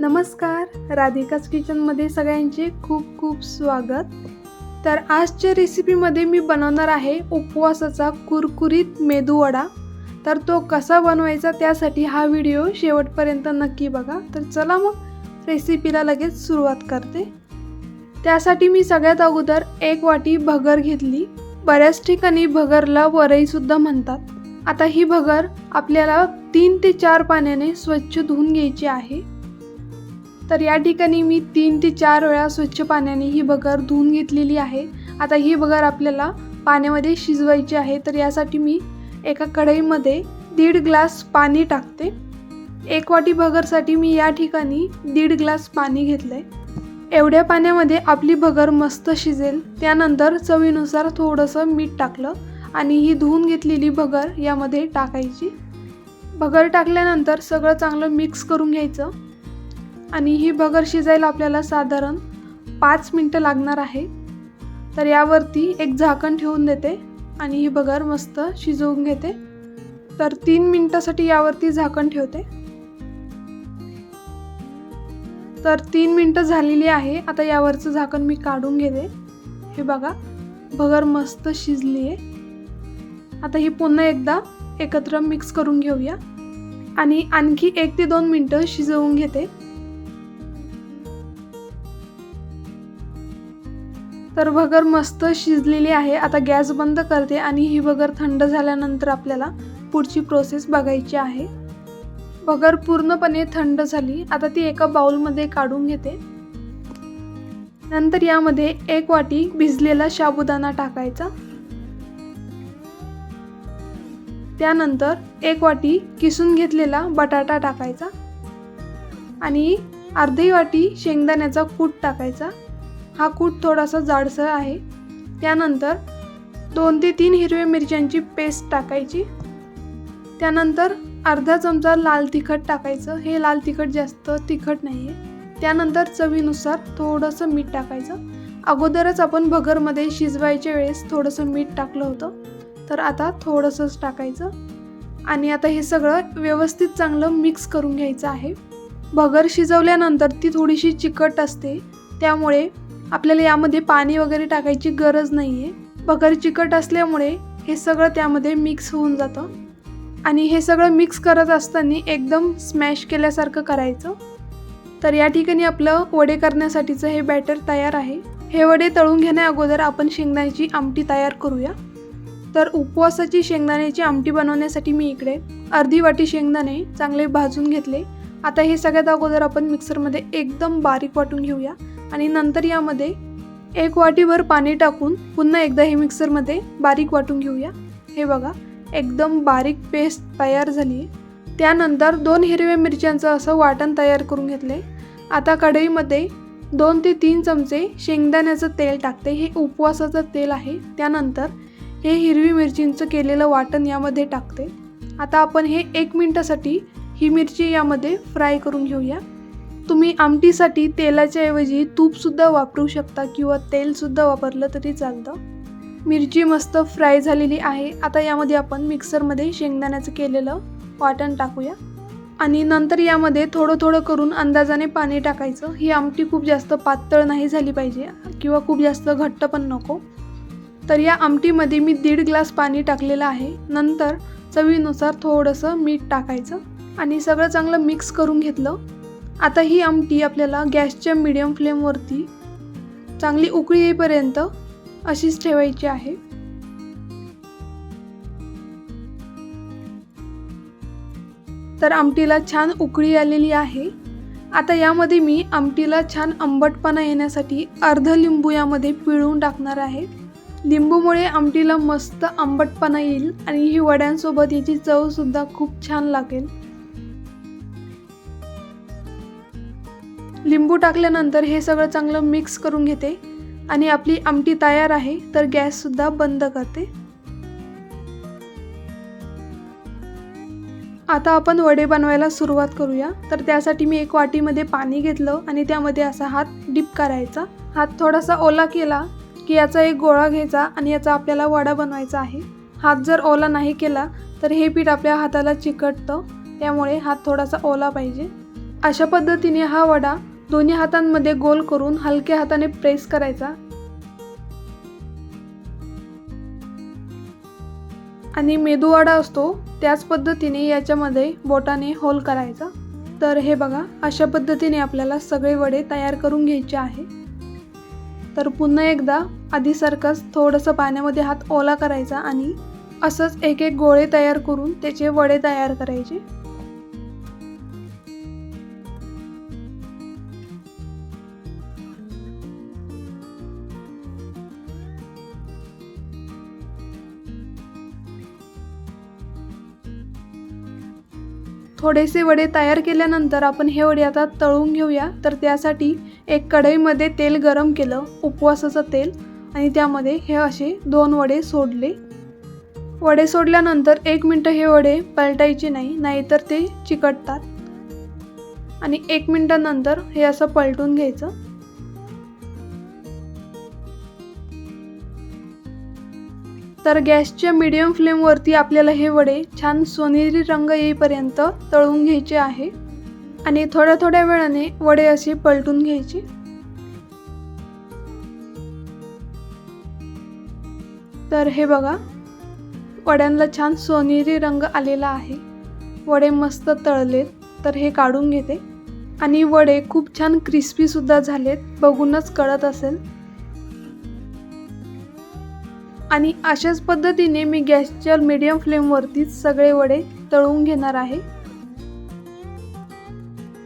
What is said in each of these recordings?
नमस्कार. राधिकाच किचनमध्ये सगळ्यांचे खूप खूप स्वागत. तर आजच्या रेसिपीमध्ये मी बनवणार आहे उपवासाचा कुरकुरीत मेदूवडा तर तो कसा बनवायचा त्यासाठी हा व्हिडिओ शेवटपर्यंत नक्की बघा. तर चला मग रेसिपीला लगेच सुरुवात करते. त्यासाठी मी सगळ्यात अगोदर एक वाटी भगर घेतली. बऱ्याच ठिकाणी भगरला वरईसुद्धा म्हणतात. आता ही भगर आपल्याला तीन ते चार पाण्याने स्वच्छ धुवून घ्यायची आहे. तर या ठिकाणी मी तीन ते चार वेळा स्वच्छ पाण्याने ही भगर धुवून घेतलेली आहे. आता ही भगर आपल्याला पाण्यामध्ये शिजवायची आहे. तर यासाठी मी एका कढईमध्ये दीड ग्लास पाणी टाकते. एक वाटी भगरसाठी मी या ठिकाणी दीड ग्लास पाणी घेतलं आहे एवढ्या पाण्यामध्ये आपली भगर मस्त शिजेल. त्यानंतर चवीनुसार थोडंसं मीठ टाकलं आणि ही धुवून घेतलेली भगर यामध्ये टाकायची. भगर टाकल्यानंतर सगळं चांगलं मिक्स करून घ्यायचं. आणि ही भगर शिजायला आपल्याला साधारण पाच मिनटं लागणार आहे. तर यावरती एक झाकण ठेवून देते आणि ही भगर मस्त शिजवून घेते. तर तीन मिनटासाठी यावरती झाकण ठेवते. तर तीन मिनटं झालेली आहे. आता यावरचं झाकण मी काढून घेते. हे बघा भगर मस्त शिजली आहे. आता ही पुन्हा एकदा एकत्र मिक्स करून घेऊया. आणि आणखी एक ते दोन मिनटं शिजवून घेते. तर भगर मस्त शिजलेली आहे. आता गॅस बंद करते आणि ही भगर थंड झाल्यानंतर आपल्याला पुढची प्रोसेस बघायची आहे. भगर पूर्णपणे थंड झाली. आता ती एका बाउलमध्ये काढून घेते. नंतर यामध्ये एक वाटी भिजलेला साबुदाणा टाकायचा. त्यानंतर एक वाटी किसून घेतलेला बटाटा टाकायचा. आणि अर्धी वाटी शेंगदाण्याचा कूट टाकायचा. हा कूट थोडासा जाडसर आहे. त्यानंतर दोन ते तीन हिरव्या मिरच्यांची पेस्ट टाकायची. त्यानंतर अर्धा चमचा लाल तिखट टाकायचं. हे लाल तिखट जास्त तिखट नाही आहे त्यानंतर चवीनुसार थोडंसं मीठ टाकायचं. अगोदरच आपण भगरमध्ये शिजवायच्या वेळेस थोडंसं मीठ टाकलं होतं. तर आता थोडंसंच टाकायचं. आणि आता हे सगळं व्यवस्थित चांगलं मिक्स करून घ्यायचं आहे. भगर शिजवल्यानंतर ती थोडीशी चिकट असते. त्यामुळे आपल्याला यामध्ये पाणी वगैरे टाकायची गरज नाही आहे भगर चिकट असल्यामुळे हे सगळं त्यामध्ये मिक्स होऊन जातं. आणि हे सगळं मिक्स करत असताना एकदम स्मॅश केल्यासारखं करायचं. तर या ठिकाणी आपलं वडे करण्यासाठीचं हे बॅटर तयार आहे. हे वडे तळून घेण्या अगोदर आपण शेंगदाण्याची आमटी तयार करूया. तर उपवासाची शेंगदाण्याची आमटी बनवण्यासाठी मी इकडे अर्धी वाटी शेंगदाणे चांगले भाजून घेतले. आता हे सगळ्यात अगोदर आपण मिक्सरमध्ये एकदम बारीक वाटून घेऊया. आणि नंतर यामध्ये एक वाटीभर पाणी टाकून पुन्हा एकदा हे मिक्सरमध्ये बारीक वाटून घेऊया. हे बघा एकदम बारीक पेस्ट तयार झाली आहे. त्यानंतर दोन हिरव्या मिरच्यांचं असं वाटण तयार करून घेतले आता कढईमध्ये दोन ते तीन चमचे शेंगदाण्याचं तेल टाकते. हे उपवासाचं तेल आहे. त्यानंतर हे हिरवी मिरचींचं केलेलं वाटण यामध्ये टाकते. आता आपण हे एक मिनटासाठी ही मिरची यामध्ये फ्राय करून घेऊया. तुम्ही आमटीसाठी तेलाच्या ऐवजी तूपसुद्धा वापरू शकता किंवा तेलसुद्धा वापरलं तरी चालतं. मिरची मस्त फ्राय झालेली आहे. आता यामध्ये आपण मिक्सरमध्ये शेंगदाण्याचं केलेलं वाटण टाकूया. आणि नंतर यामध्ये थोडं थोडं करून अंदाजाने पाणी टाकायचं. ही आमटी खूप जास्त पातळ नाही झाली पाहिजे किंवा खूप जास्त घट्ट पण नको. तर या आमटीमध्ये मी दीड ग्लास पाणी टाकलेलं आहे. नंतर चवीनुसार थोडंसं मीठ टाकायचं आणि सगळं चांगलं मिक्स करून घेतलं. आता ही आमटी आपल्याला गॅसच्या मिडियम फ्लेमवरती चांगली उकळी येईपर्यंत अशीच ठेवायची आहे. तर आमटीला छान उकळी आलेली आहे. आता यामध्ये मी आमटीला छान आंबटपणा येण्यासाठी अर्ध लिंबू यामध्ये पिळून टाकणार आहे. लिंबूमुळे आमटीला मस्त आंबटपणा येईल आणि ही वड्यांसोबत याची चवसुद्धा खूप छान लागेल. लिंबू टाकल्यानंतर हे सगळं चांगलं मिक्स करून घेते. आणि आपली आमटी तयार आहे तर गॅससुद्धा बंद करते. आता आपण वडे बनवायला सुरुवात करूया. तर त्यासाठी मी एक वाटीमध्ये पाणी घेतलं आणि त्यामध्ये असा हात डिप करायचा. हात थोडासा ओला केला की याचा एक गोळा घ्यायचा आणि याचा आपल्याला वडा बनवायचा आहे. हात जर ओला नाही केला तर हे पीठ आपल्या हाताला चिकटतं. त्यामुळे हात थोडासा ओला पाहिजे. अशा पद्धतीने हा वडा दोन्ही हातांमध्ये गोल करून हलक्या हाताने प्रेस करायचा. आणि मेदूवडा असतो त्याच पद्धतीने याच्यामध्ये बोटाने होल करायचा. तर हे बघा अशा पद्धतीने आपल्याला सगळे वडे तयार करून घ्यायचे आहे. तर पुन्हा एकदा आधीसारखंच थोडंसं पाण्यामध्ये हात ओला करायचा आणि असंच एक एक गोळे तयार करून त्याचे वडे तयार करायचे. थोडेसे वडे तयार केल्यानंतर आपण हे वडे आता तळून घेऊया. तर त्यासाठी एक कढईमध्ये तेल गरम केलं उपवासाचं तेल. आणि त्यामध्ये हे असे दोन वडे सोडले. वडे सोडल्यानंतर एक मिनटं हे वडे पलटायचे नाही नाहीतर ते चिकटतात. आणि एक मिनटानंतर हे असं पलटून घ्यायचं. तर गॅसच्या मीडियम फ्लेमवरती आपल्याला हे वडे छान सोनेरी रंग येईपर्यंत तळून घ्यायचे आहे. आणि थोड्या थोड्या वेळाने वडे असे पलटून घ्यायचे. तर हे बघा वड्यांना छान सोनेरी रंग आलेला आहे. वडे मस्त तळलेत तर हे काढून घेते. आणि वडे खूप छान क्रिस्पीसुद्धा झालेत बघूनच कळत असेल. आणि अशाच पद्धतीने मी गॅसच्या मीडियम फ्लेमवरतीच सगळे वडे तळून घेणार आहे.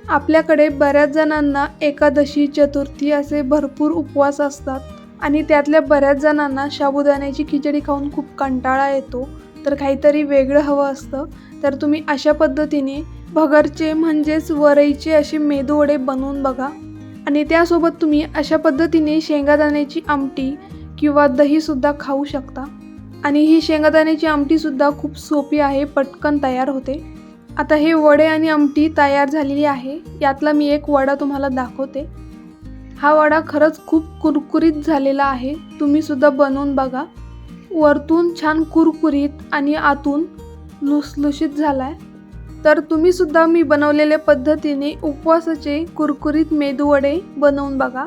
आपल्याकडे बऱ्याच जणांना एकादशी चतुर्थी असे भरपूर उपवास असतात आणि त्यातल्या बऱ्याच जणांना साबुदाण्याची खिचडी खाऊन खूप कंटाळा येतो. तर काहीतरी वेगळं हवं असतं. तर तुम्ही अशा पद्धतीने भगरचे म्हणजेच वरईचे असे मेदूवडे बनवून बघा. आणि त्यासोबत तुम्ही अशा पद्धतीने शेंगादाण्याची आमटी किंवा दहीसुद्धा खाऊ शकता. आणि ही शेंगादाण्याची आमटीसुद्धा खूप सोपी आहे पटकन तयार होते. आता हे वडे आणि आमटी तयार झालेली आहे. यातला मी एक वडा तुम्हाला दाखवते. हा वडा खरंच खूप कुरकुरीत झालेला आहे. तुम्हीसुद्धा बनवून बघा. वरतून छान कुरकुरीत आणि आतून लुसलुशीत झाला आहे तर तुम्हीसुद्धा मी बनवलेल्या पद्धतीने उपवासाचे कुरकुरीत मेदूवडे बनवून बघा.